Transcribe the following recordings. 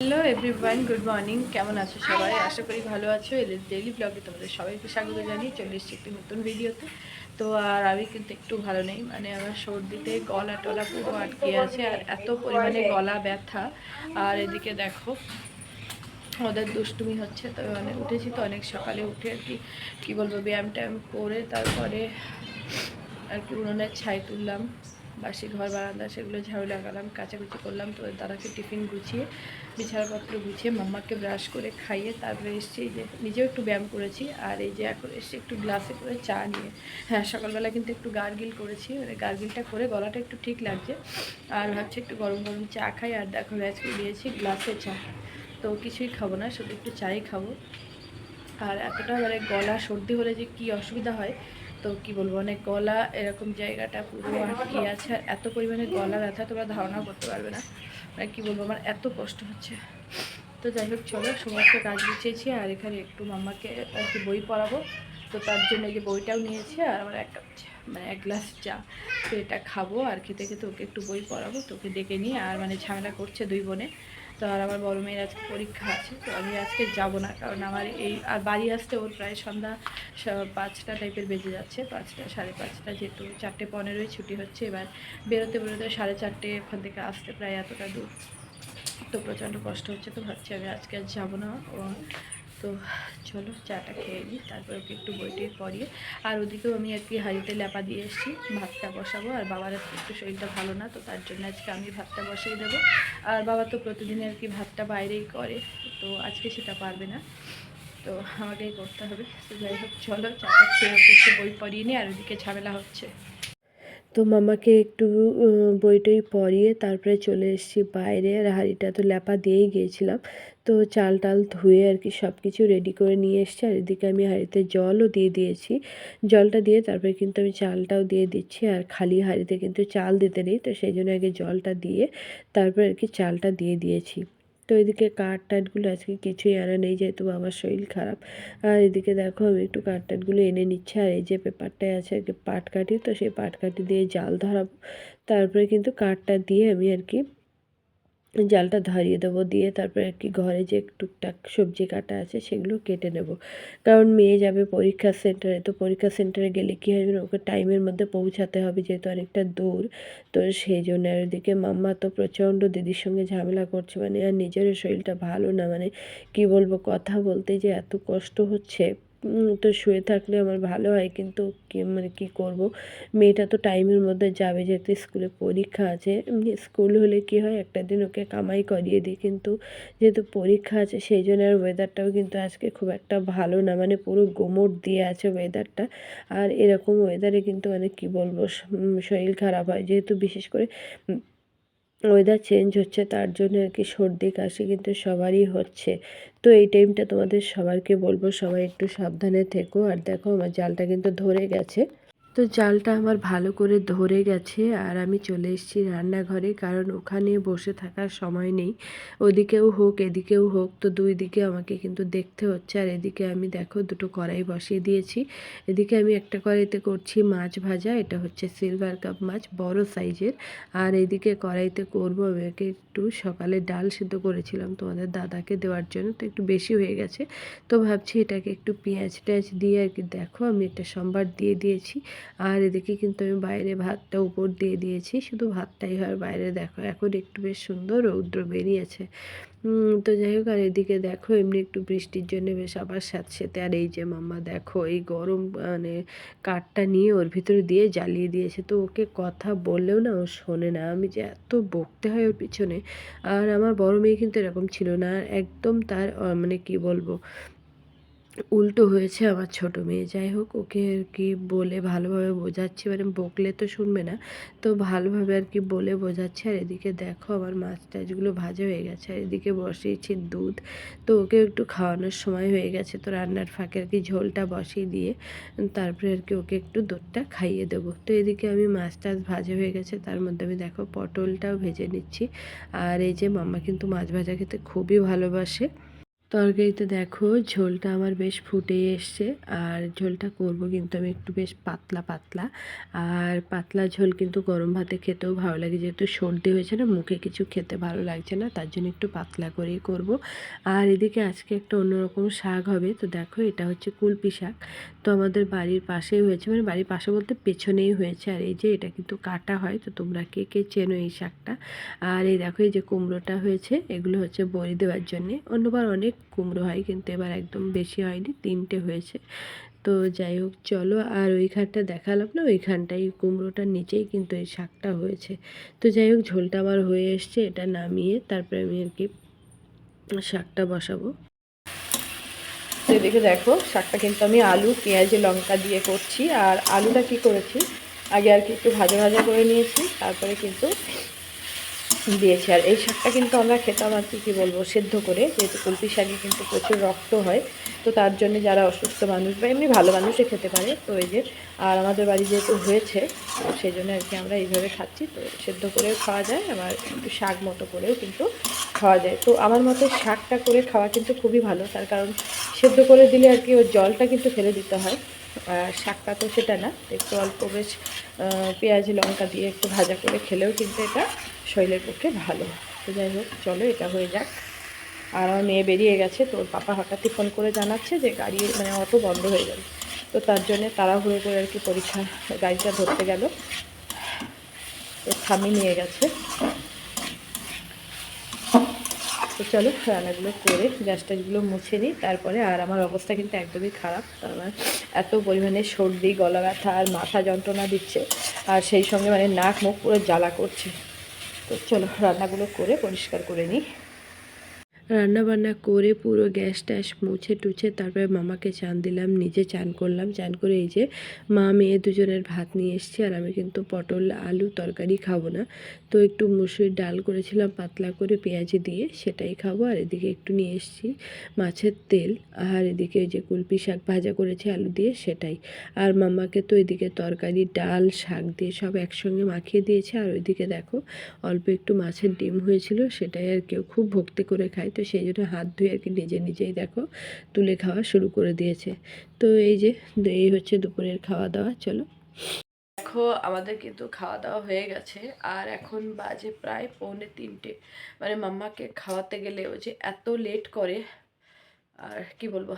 Hello everyone good morning কেমন আছো সবাই? আশা করি ভালো আছো। এদের ডেইলি ব্লগে তোমাদের সবাইকে স্বাগত জানিয়ে চলে এসেছি একটি নতুন ভিডিওতে তো আর আমি কিন্তু একটু ভালো নেই। মানে আমার সর্দিতে গলা টলা পুরো আটকে আছে আর এত পরিমাণে গলা ব্যথা। আর এদিকে দেখো, ওদের দুষ্টুমি হচ্ছে। তো মানে উঠেছি তো অনেক সকালে উঠে আর কি, কী বলব ব্যায়াম ট্যায়াম করে তারপরে আর কি উনুনের ছাই তুললাম। বাসি ঘর, বারান্দা, সেগুলো ঝাড়ু লাগালাম, কাচাকুচি করলাম, তো দাদাকে টিফিন গুছিয়ে, বিছানাপত্র গুছিয়ে মাম্মাকে ব্রাশ করে খাইয়ে তারপরে এসেছি যে নিজেও একটু ব্যায়াম করেছি, আর এই যে এখন এসেছি একটু গ্লাসে করে চা নিয়ে। হ্যাঁ সকালবেলা কিন্তু একটু গার্গিল করেছি মানে গার্গিলটা করে গলাটা একটু ঠিক লাগছে, আর ভাবছি একটু গরম গরম চা খাই, আর দেখো আজকে দিয়েছি গ্লাসে চা। তো কিছুই খাব না, শুধু একটু চাই খাব। আর এতটা মানে গলা সর্দি হলে যে কি অসুবিধা হয় তো কি বলব মানে গলা এরকম জায়গাটা পুরো আটকে আছে আর এত পরিমাণে গলা ব্যথা তোমরা ধারণা করতে পারবে না। মানে কি বলব আমার এত কষ্ট হচ্ছে। তো যাই হোক চলো সমস্ত কাজ গুছিয়েছি আর এখানে একটু মাম্মাকে আর কি বই পড়াবো। তো তার জন্য যে বইটাও নিয়েছি আর আমার এক কাপ মানে এক গ্লাস চা। তো এটা খাব আর খেতে খেতে ওকে একটু বই পড়াবো তোকে ডেকে নিয়ে আর মানে ঝামেলা করছে দুই বোনে। তো আর আমার বড় মেয়ের আজকে পরীক্ষা আছে, তো আমি আজকে যাব না, কারণ আমার এই, আর বাড়ি আসতে ওর প্রায় সন্ধ্যা পাঁচটা টাইপের বেজে যাচ্ছে, পাঁচটা, সাড়ে পাঁচটা যেহেতু চারটে পনেরোই ছুটি হচ্ছে, এবার বেরোতে বেরোতে সাড়ে চারটে ওখান থেকে আসতে প্রায় এতটা দূর। তো প্রচণ্ড কষ্ট হচ্ছে, তো ভাবছি আমি আজকে আর যাব না, ও তো চলো চাটা খেয়ে নিই, তারপর ওকে একটু বইটি পড়িয়ে। আর ওদিকেও আমি আর কি হাঁড়িতে ল্যাপা দিয়ে এসেছি, ভাতটা বসাবো। আর বাবার একটু শরীরটা ভালো না, তো তার জন্য আজকে আমি ভাতটা বসিয়ে দেবো। আর বাবা তো প্রতিদিন আর কি ভাতটা বাইরেই করে, তো আজকে সেটা পারবে না। তো আমাকেই করতে হবে। তো যাই হোক, চলো চাটা খেয়ে একটু বই পড়িয়ে নিই, আর ওদিকে ঝামেলা হচ্ছে। তো মামাকে একটু উম, বই টই পরিয়ে তারপরে চলে এসেছি বাইরে। আর হাঁড়িটা তো ল্যাপা দিয়েই গিয়েছিলাম। তো চাল টাল ধুয়ে আর কি সব কিছু রেডি করে নিয়ে এসেছি। আর এদিকে আমি হাঁড়িতে জলও দিয়ে দিয়েছি। জলটা দিয়ে তারপরে কিন্তু আমি চালটাও দিয়ে দিচ্ছি। আর খালি হাঁড়িতে কিন্তু চাল দিতে নেই। তো সেই জন্য আগে জলটা দিয়ে তারপরে আর কি চালটা দিয়ে দিয়েছি। তো এদিকে কাঠ টাটগুলো আজকে কিছুই আনা নেই, যেহেতু আমার শরীর খারাপ। আর এদিকে দেখো আমি একটু কাঠ টাটগুলো এনে নিচ্ছি, আর এই যে পেপারটায় আছে আর কি পাট কাঠি তো সেই পাটকাঠি দিয়ে জাল ধরাবো। তারপরে কিন্তু কাঠটা দিয়ে আমি আর কি জালটা ধরিয়ে দেবো, দিয়ে তারপরে আর কি ঘরে যে টুকটাক সবজি কাটা আছে সেগুলো কেটে নেব। কারণ মেয়ে যাবে পরীক্ষা সেন্টারে তো পরীক্ষা সেন্টারে গেলে কী হবে ওকে টাইমের মধ্যে পৌঁছাতে হবে যেহেতু অনেকটা দূর। তো সেই জন্য আর ওদিকে মাম্মা তো প্রচণ্ড দিদির সঙ্গে ঝামেলা করছে মানে আর নিজের শরীরটা ভালো না মানে কি বলব, কথা বলতে যে এত কষ্ট হচ্ছে। তো শুয়ে থাকলে আমার ভালো হয়, কিন্তু কি মানে কি করব? মেয়েটা তো টাইমের মধ্যে যাবে, যেহেতু স্কুলে পরীক্ষা আছে। স্কুল হলে কি হয়, একটা দিন ওকে কামাই করিয়ে দিই, কিন্তু যেহেতু পরীক্ষা আছে, সেই জন্য আর ওয়েদারটাও কিন্তু আজকে খুব একটা ভালো না মানে পুরো গোমট দিয়ে আছে ওয়েদারটা আর এরকম ওয়েদারে কিন্তু মানে কি বলব শরীর খারাপ হয়। যেহেতু বিশেষ করে ওয়েদার চেঞ্জ হচ্ছে, তার জন্য আর কি সর্দি, কাশি কিন্তু সবারই হচ্ছে। তো এই টাইমটা তোমাদের সবাইকে বলব, সবাই একটু সাবধানে থেকো। আর দেখো, আমার জালটা কিন্তু ধরে গেছে। তো জালটা আমার ভালো করে ধরে গেছে আর আমি চলে এসেছি রান্নাঘরে কারণ ওখানে বসে থাকার সময় নেই। ওদিকেও হোক, এদিকেও হোক, তো দুই দিকে আমাকে কিন্তু দেখতে হচ্ছে আর এদিকে আমি দেখো দুটো কড়াই বসিয়ে দিয়েছি। এদিকে আমি একটা কড়াইতে করছি মাছ ভাজা, এটা হচ্ছে সিলভার কাপ মাছ, বড় সাইজের। আর এদিকে কড়াইতে করব আমি একটু সকালে ডাল সিদ্ধ করেছিলাম তোমাদের দাদাকে দেওয়ার জন্য, তো একটু বেশি হয়ে গেছে। তো ভাবছি এটাকে একটু পেঁয়াজ টেয়াজ দিয়ে আর কি দেখো, আমি একটা সম্বার দিয়ে দিয়েছি। আর এদিকে কিন্তু আমি বাইরে ভাতটা উপর দিয়ে দিয়েছি, শুধু ভাতটাই হয় বাইরে দেখো, এখন একটু বেশ সুন্দর রৌদ্র বেরিয়েছে। তো যাই হোক, আর এদিকে দেখো, এমনি একটু বৃষ্টির জন্য বেশ আবার স্যাঁতস্যাঁতে আর এই যে মাম্মা দেখো, এই গরম মানে কাঠটা নিয়ে ওর ভিতরে দিয়ে জ্বালিয়ে দিয়েছে। তো ওকে কথা বললেও না ও শোনে না, আমি যে এত বকতে হয় ওর পিছনে। আর আমার বড় মেয়ে কিন্তু এরকম ছিল না একদম তার মানে কি বলব উল্টো হয়েছে আমার ছোট মেয়ে। যাই হোক, ওকে আর কি বলে ভালোভাবে বোঝাচ্ছি। মানে বকলে তো শুনবে না, তো ভালোভাবে আর কি বলে বোঝাচ্ছি। আর এদিকে দেখো আমার মাছ টাছগুলো ভাজা হয়ে গেছে। আর এদিকে বসিয়েছি দুধ। তো ওকে একটু খাওয়ানোর সময় হয়ে গেছে। তো রান্নার ফাঁকে আর কি ঝোলটা বসিয়ে দিয়ে তারপরে আর কি ওকে একটু দুধটা খাইয়ে দেবো। তো এদিকে আমি মাছ টাছ ভাজা হয়ে গেছে। তার মধ্যে আমি দেখো পটলটাও ভেজে নিচ্ছি। আর এই যে মাম্মা কিন্তু মাছ ভাজা খেতে খুবই ভালোবাসে। তরকারিতে দেখো ঝোলটা আমার বেশ ফুটে এসছে, আর ঝোলটা করব কিন্তু আমি একটু বেশ পাতলা পাতলা। আর পাতলা ঝোল কিন্তু গরম ভাতে খেতেও ভালো লাগে, যেহেতু সর্দি হয়েছে না, মুখে কিছু খেতে ভালো লাগছে না, তার জন্য একটু পাতলা করেই করব। আর এদিকে আজকে একটা অন্যরকম শাক হবে, তো দেখো এটা হচ্ছে কুলপি শাক। তো আমাদের বাড়ির পাশেই হয়েছে মানে বাড়ির পাশে বলতে পেছনেই হয়েছে, আর এই যে এটা কিন্তু কাটা হয়, তো তোমরা কে কে চেনো এই শাকটা? আর এই দেখো এই যে কুমড়োটা হয়েছে, এগুলো হচ্ছে বড়ি দেওয়ার জন্যে। অন্যবার অনেক কুমড়ো হয় কিন্তু এবার একদম বেশি হয়নি, তিনটে হয়েছে। তো যাই হোক, চলো আর ওইখানটা দেখালাম না ওইখানটাই কুমড়োটার নিচেই কিন্তু এই শাকটা হয়েছে। তো যাই হোক, ঝোলটা আমার হয়ে এসছে, এটা নামিয়ে তারপরে আমি আর কি শাকটা বসাবো। এদিকে দেখো, শাকটা কিন্তু আমি আলু, পেঁয়াজ, লঙ্কা দিয়ে করছি, আর আলুটা কি করেছি? আগে আর কি একটু ভাজা ভাজা করে নিয়েছি, তারপরে কিন্তু দিয়েছি। আর এই শাকটা কিন্তু আমরা খেতাম আর কি, কী বলব, সেদ্ধ করে, যেহেতু কুলপি শাকে কিন্তু প্রচুর রক্ত হয়, তো তার জন্য যারা অসুস্থ মানুষ বা এমনি ভালো মানুষে খেতে পারে, তো এই যে, আর আমাদের বাড়ি যেহেতু হয়েছে, তো সেই জন্য আর কি আমরা এইভাবে খাচ্ছি, তো সেদ্ধ করেও খাওয়া যায়, আবার একটু শাক মতো করেও কিন্তু খাওয়া যায়। তো আমার মতে শাকটা করে খাওয়া কিন্তু খুবই ভালো, তার কারণ সেদ্ধ করে দিলে আর কি ওর জলটা কিন্তু ফেলে দিতে হয়, আর শাকটা তো সেটা না, একটু অল্প বেশ পেঁয়াজ, লঙ্কা দিয়ে একটু ভাজা করে খেলেও কিন্তু এটা শরীরের পক্ষে ভালো। তো যাই হোক, চলো এটা হয়ে যাক। আর আমার মেয়ে বেরিয়ে গেছে, তো ওর পাপা হঠাৎই ফোন করে জানাচ্ছে যে গাড়ি মানে অটো বন্ধ হয়ে যাবে। তো তার জন্যে তারা তাড়াহুড়ো করে আর কি পরীক্ষা, গাড়িটা ধরতে গেল। তো স্বামী নিয়ে গেছে। তো চলো, রান্নাগুলো করে গ্যাস ট্যাসগুলো মুছে নিই। তারপরে আর আমার অবস্থা কিন্তু একদমই খারাপ। আমার এত পরিমাণে সর্দি গলা ব্যথা আর মাথা যন্ত্রণা দিচ্ছে। আর সেই সঙ্গে মানে নাক, মুখ পুরো জ্বালা করছে। তো চলো রান্নাগুলো করে পরিষ্কার করে নিই। রান্না বান্না করে পুরো গ্যাস ট্যাস মুছে টুছে তারপরে মামাকে চান দিলাম, নিজে চান করলাম। চান করে এই যে মা মেয়ে দুজনের ভাত নিয়ে এসছি আর আমি কিন্তু পটল, আলু তরকারি খাব না। তো একটু মুসুরির ডাল করেছিলাম পাতলা করে পেঁয়াজি দিয়ে, সেটাই খাব। আর এদিকে একটু নিয়ে এসছি মাছের তেল, আর এদিকে যে কুলপি শাক ভাজা করেছি আলু দিয়ে, সেটাই। আর মামাকে তো এদিকে তরকারি, ডাল, শাক দিয়ে সব একসঙ্গে মাখিয়ে দিয়েছে। আর ওইদিকে দেখো অল্প একটু মাছের ডিম হয়েছিল, সেটাই আর কেউ খুব ভক্তি করে খায়। তো সেই জন্য হাত ধুয়ে আর কি নিজে নিজেই দেখো তুলে খাওয়া শুরু করে দিয়েছে। তো এই যে এই হচ্ছে দুপুরের খাওয়া দাওয়া, চলো। দেখো, আমাদের কিন্তু খাওয়া দাওয়া হয়ে গেছে, আর এখন বাজে প্রায় পৌনে তিনটে। মানে মাম্মাকে খাওয়াতে গেলে ও যে এত লেট করে, আর কি বলব?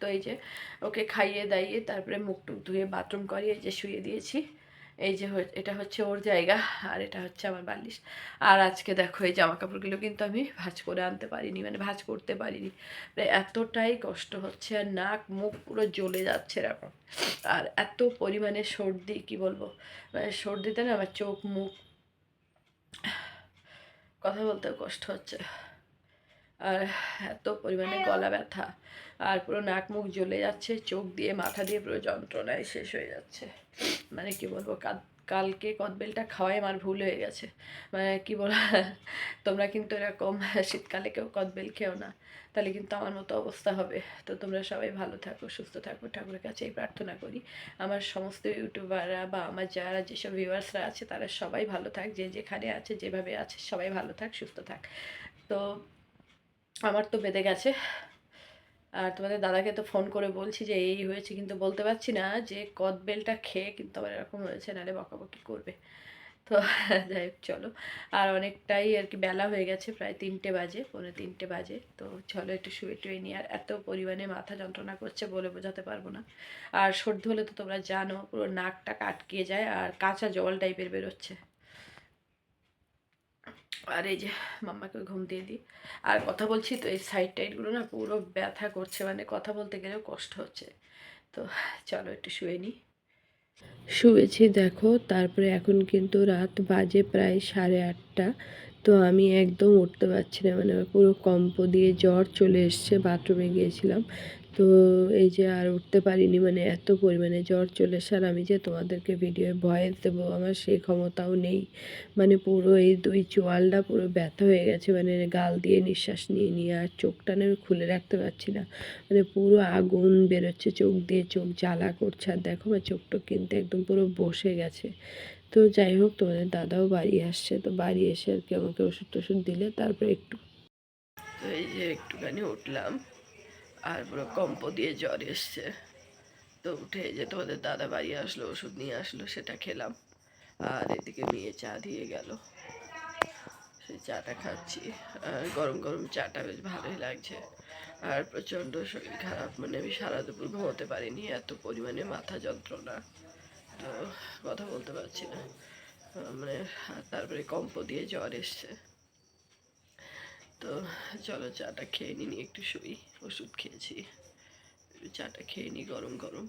তো এই যে, ওকে খাইয়ে দাইয়ে তারপরে মুখ টুক ধুয়ে বাথরুম করিয়ে যে শুয়ে দিয়েছি। এই যে এটা হচ্ছে ওর জায়গা আর এটা হচ্ছে আমার বালিশ। আর আজকে দেখো এই জামা কাপড়গুলো কিন্তু আমি ভাঁজ করে আনতে পারিনি মানে ভাঁজ করতে পারিনি। মানে এতটাই কষ্ট হচ্ছে, আর নাক মুখ পুরো জ্বলে যাচ্ছে এরকম। আর এত পরিমাণে সর্দি, কি বলব? মানে সর্দিতে না আমার চোখ, মুখ, কথা বলতেও কষ্ট হচ্ছে। আর এত পরিমাণে গলা ব্যথা, আর পুরো নাক মুখ জ্বলে যাচ্ছে, চোখ দিয়ে, মাথা দিয়ে পুরো যন্ত্রণায় শেষ হয়ে যাচ্ছে। মানে কি বলব, কাল কালকে কদবেলটা খাওয়াই আমার ভুল হয়ে গেছে। মানে কি বল, তোমরা কিন্তু এরকম শীতকালে কেউ কদবেল খেও না। তাহলে কিন্তু আমার মতো অবস্থা হবে। তো তোমরা সবাই ভালো থাকো, সুস্থ থাকো। ঠাকুরের কাছে এই প্রার্থনা করি। আমার সমস্ত ইউটিউবাররা বা আমার যারা যেসব ভিউয়ার্সরা আছে, তারা সবাই ভালো থাক। যে যেখানে আছে, যেভাবে আছে, সবাই ভালো থাক, সুস্থ থাক। তো আমার তো বেঁধে গেছে। আর তোমাদের দাদাকে তো ফোন করে বলছি যে এই হয়েছে, কিন্তু বলতে পারছি না যে কদবেলটা খেয়ে কিন্তু আবার এরকম হয়েছে, নাহলে বকাবকি করবে। তো যাই হোক, চলো। আর অনেকটাই আর কি বেলা হয়ে গেছে, প্রায় তিনটে বাজে, পৌনে তিনটে বাজে। তো চলো একটু শুয়ে টুয়ে নিয়ে আর এত পরিমাণে মাথা যন্ত্রণা করছে বলে বোঝাতে পারব না। আর সর্দি হলে তো তোমরা জানো, পুরো নাকটা আটকে যায় আর কাঁচা জল টাইপের বেরোচ্ছে। আর এই যে মাম্মাকে ঘুম দিয়ে দিই। আর কথা বলছি তো এই সাইড টাইডগুলো না পুরো ব্যথা করছে মানে কথা বলতে গেলেও কষ্ট হচ্ছে। তো চলো একটু শুয়ে নিই। শুয়েছি দেখো, তারপরে এখন কিন্তু রাত বাজে প্রায় সাড়ে আটটা। তো আমি একদম উঠতে পারছি না মানে পুরো কম্প দিয়ে জ্বর চলে এসছে বাথরুমে গিয়েছিলাম। তো এই যে আর উঠতে পারিনি মানে এত পরিমাণে জ্বর চলে এসে আর আমি যে তোমাদেরকে ভিডিওয়ে ভয়েস দেবো, আমার সেই ক্ষমতাও নেই। মানে পুরো এই দুই চোয়ালটা পুরো ব্যথা হয়ে গেছে মানে গাল দিয়ে নিঃশ্বাস নিয়ে নিয়ে আর চোখটা আমি খুলে রাখতে পারছি না। মানে পুরো আগুন বেরোচ্ছে চোখ দিয়ে, চোখ জ্বালা করছে। আর দেখো আমার চোখটা কিন্তু একদম পুরো বসে গেছে। তো যাই হোক, তোমাদের দাদাও বাড়ি আসছে, তো বাড়ি এসে আর কি আমাকে ওষুধ টষুধ দিলে, তারপরে একটু তো এই যে একটুখানি উঠলাম। আর পুরো কম্প দিয়ে জ্বর এসছে। তো উঠে যে তোমাদের দাদা বাড়ি আসলো, ওষুধ নিয়ে আসলো, সেটা খেলাম। আর এদিকে মেয়ে চা দিয়ে গেল। সেই চাটা খাচ্ছি। আর গরম গরম চাটা বেশ ভালোই লাগছে। আর প্রচণ্ড শরীর খারাপ। মানে আমি সারা দুপুর ঘুমোতে পারিনি, এত পরিমাণে মাথা যন্ত্রণা। তো কথা বলতে পারছি না। মানে তারপরে কম্প দিয়ে জ্বর এসছে। তো চলো চাটা খেয়ে নিই একটু শুই ওষুধ খেয়েছি। চাটা খেয়ে নিই গরম গরম।